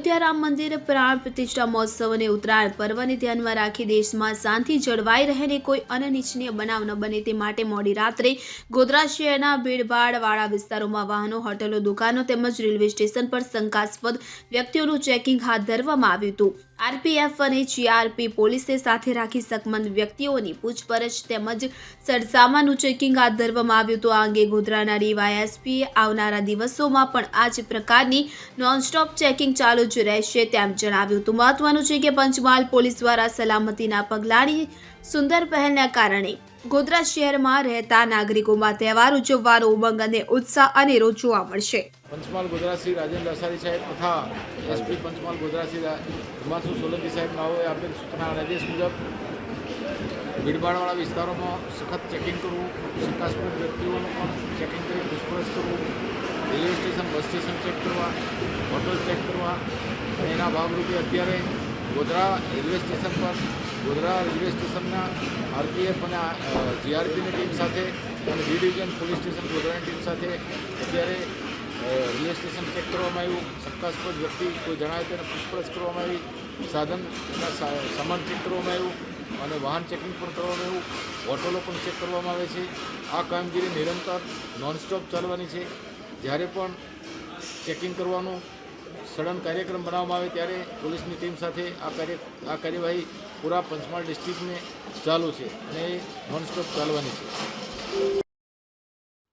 અયોધ્યા રામ મંદિર પ્રાણ પ્રતિષ્ઠા મહોત્સવ અને ઉત્તરાયણ પર્વને ધ્યાનમાં રાખી દેશમાં શાંતિ જળવાઈ રહે ને કોઈ અનિચ્છનીય બનાવ ન બને તે માટે મોડી રાત્રે ગોધરા શહેરના ભીડભાડવાળા વિસ્તારોમાં વાહનો, હોટલો, દુકાનો તેમજ રેલવે સ્ટેશન પર શંકાસ્પદ વ્યક્તિઓનું ચેકિંગ હાથ ધરવામાં આવ્યું હતું. આરપીએફ અને જીઆરપી પોલીસે સાથે રાખી શકમંદ વ્યક્તિઓની પૂછપરછ તેમજ સરસામાનું ચેકિંગ હાથ ધરવામાં આવ્યું હતું. આ અંગે ગોધરાના ડીવાયએસપીએ આવનારા દિવસોમાં પણ આ જ પ્રકારની નોનસ્ટોપ ચેકિંગ ચાલુ જ રહેશે તેમ જણાવ્યું હતું. મહત્વનું છે કે પંચમહાલ પોલીસ દ્વારા સલામતીના પગલાંની સુંદર પહેલના કારણે ગોધરા શહેરમાં રહેતા નાગરિકોમાં તહેવાર ઉજવવાનો ઉમંગ અને ઉત્સાહ અનેરો જોવા મળશે. પંચમહાલ ગુજરાતશ્રી રાજેન્દ્ર અસારી સાહેબ તથા એસપી પંચમહાલ ગોધરાથી હિમાંશુ સોલંકી સાહેબ હોય આપેલ સૂચના આદેશ મુજબ ભીડભાડવાળા વિસ્તારોમાં સખત ચેકિંગ કરવું, શંકાસ્પદ વ્યક્તિઓનું પણ ચેકિંગ કરી પૂછપરછ કરવું, railway station, bus station check કરવા, હોટલ ચેક કરવા એના ભાગરૂપે અત્યારે ગોધરા રેલવે સ્ટેશન પર, ગોધરા રેલવે સ્ટેશનના આરપીએફ અને જીઆરપીની ટીમ સાથે અને બી ડિવિઝન પોલીસ સ્ટેશન ગોધરાની ટીમ સાથે અત્યારે રેલવે સ્ટેશન ચેક કરવામાં આવ્યું. શંકાસ્પદ વ્યક્તિ કોઈ જણાય તેને પૂછપરછ કરવામાં આવી. સાધન એના સામાન ચેક કરવામાં આવ્યું અને વાહન ચેકિંગ પણ કરવામાં આવ્યું. હોટલો પણ ચેક કરવામાં આવે છે. આ કામગીરી નિરંતર નોનસ્ટોપ ચાલવાની છે. જ્યારે પણ ચેકિંગ કરવાનું સડન કાર્યક્રમ બનાવવામાં આવે ત્યારે પોલીસની ટીમ સાથે આ કાર્ય, આ કાર્યવાહી પૂરા પંચમહાલ ડિસ્ટ્રિક્ટને ચાલુ છે અને એ નોનસ્ટોપ ચાલવાની છે.